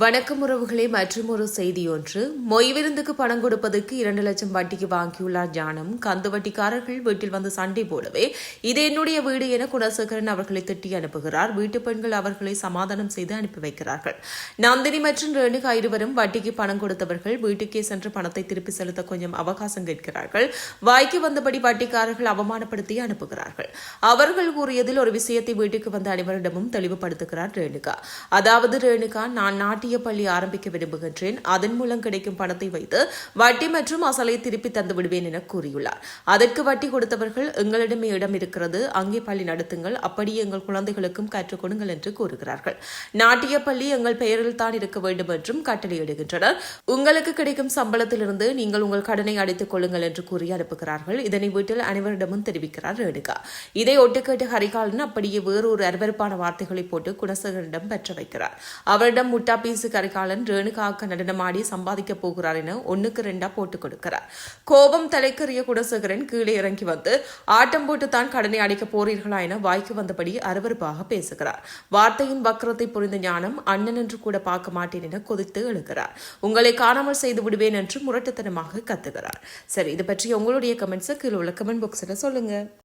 வணக்கம் உறவுகளே மற்றும் ஒரு செய்தி ஒன்று மொய் விருந்துக்கு பணம் கொடுப்பதற்கு இரண்டு லட்சம் வட்டிக்கு வாங்கியுள்ளார் ஜானம் கந்து வட்டிக்காரர்கள் வீட்டில் வந்து சண்டை போடவே இது என்னுடைய வீடு என குணசேகரன் அவர்களை திட்டி அனுப்புகிறார். வீட்டு பெண்கள் அவர்களை சமாதானம் செய்து அனுப்பி வைக்கிறார்கள். நந்தினி மற்றும் ரேணுகா இருவரும் வட்டிக்கு பணம் கொடுத்தவர்கள் வீட்டுக்கே சென்று பணத்தை திருப்பி செலுத்த கொஞ்சம் அவகாசம் கேட்கிறார்கள். வாய்க்கு வந்தபடி வட்டிக்காரர்கள் அவமானப்படுத்தி அனுப்புகிறார்கள். அவர்கள் கூறியதில் ஒரு விஷயத்தை வீட்டுக்கு வந்த அனைவரிடமும் தெளிவுபடுத்துகிறார் ரேணுகா. அதாவது ரேணுகா நான் நாட்டிய பள்ளி ஆரம்பிக்க விரும்புகின்றேன். அதன் மூலம் கிடைக்கும் பணத்தை வைத்து வட்டி மற்றும் அசலை திருப்பி தந்து விடுவேன் என கூறியுள்ளார். அதற்கு வட்டி கொடுத்தவர்கள் எங்களிடமே இடம் இருக்கிறது. அங்கே பள்ளி நடத்துங்கள். அப்படியே எங்கள் குழந்தைகளுக்கும் கற்றுக் கொடுங்கள் என்று கூறுகிறார்கள். நாட்டிய பள்ளி எங்கள் பெயரில் தான் இருக்க வேண்டும் என்றும் கட்டளையிடுகின்றனர். உங்களுக்கு கிடைக்கும் சம்பளத்திலிருந்து நீங்கள் உங்கள் கடனை அடைத்துக் கொள்ளுங்கள் என்று கூறி அனுப்புகிறார்கள். இதனை வீட்டில் அனைவரிடமும் தெரிவிக்கிறார் ரேணுகா. இதை ஒட்டுக்கேட்டு ஹரிகாலன் அப்படியே வேறொரு அருவறுப்பான வார்த்தைகளை போட்டு குணசேகரனிடம் பெற்று வைக்கிறார். அவரிடம் முட்டா பீசு கரிகாலன் ரேணுகாக்க நடனமாடி சம்பாதிக்க போகிறார் என ஒண்ணுக்கு ரெண்டா போட்டுக் கொடுக்கிறார். கோபம் தலைக்கறிய குடசேகரன் கீழே இறங்கி வந்து ஆட்டம் போட்டு தான் கடனை அடைக்க போறீர்களா என வாய்க்கு வந்தபடி அருவருப்பாக பேசுகிறார். வார்த்தையின் வக்கரத்தை புரிந்த ஞானம் அண்ணன் என்று கூட பார்க்க மாட்டேன் என கொதித்து எழுகிறார். உங்களை காணாமல் செய்து விடுவேன் என்று முரட்டுத்தனமாக கத்துகிறார். சரி இது பற்றி உங்களுடைய கமெண்ட்ஸை கீழே உள்ள கமெண்ட் பாக்ஸில் சொல்லுங்க.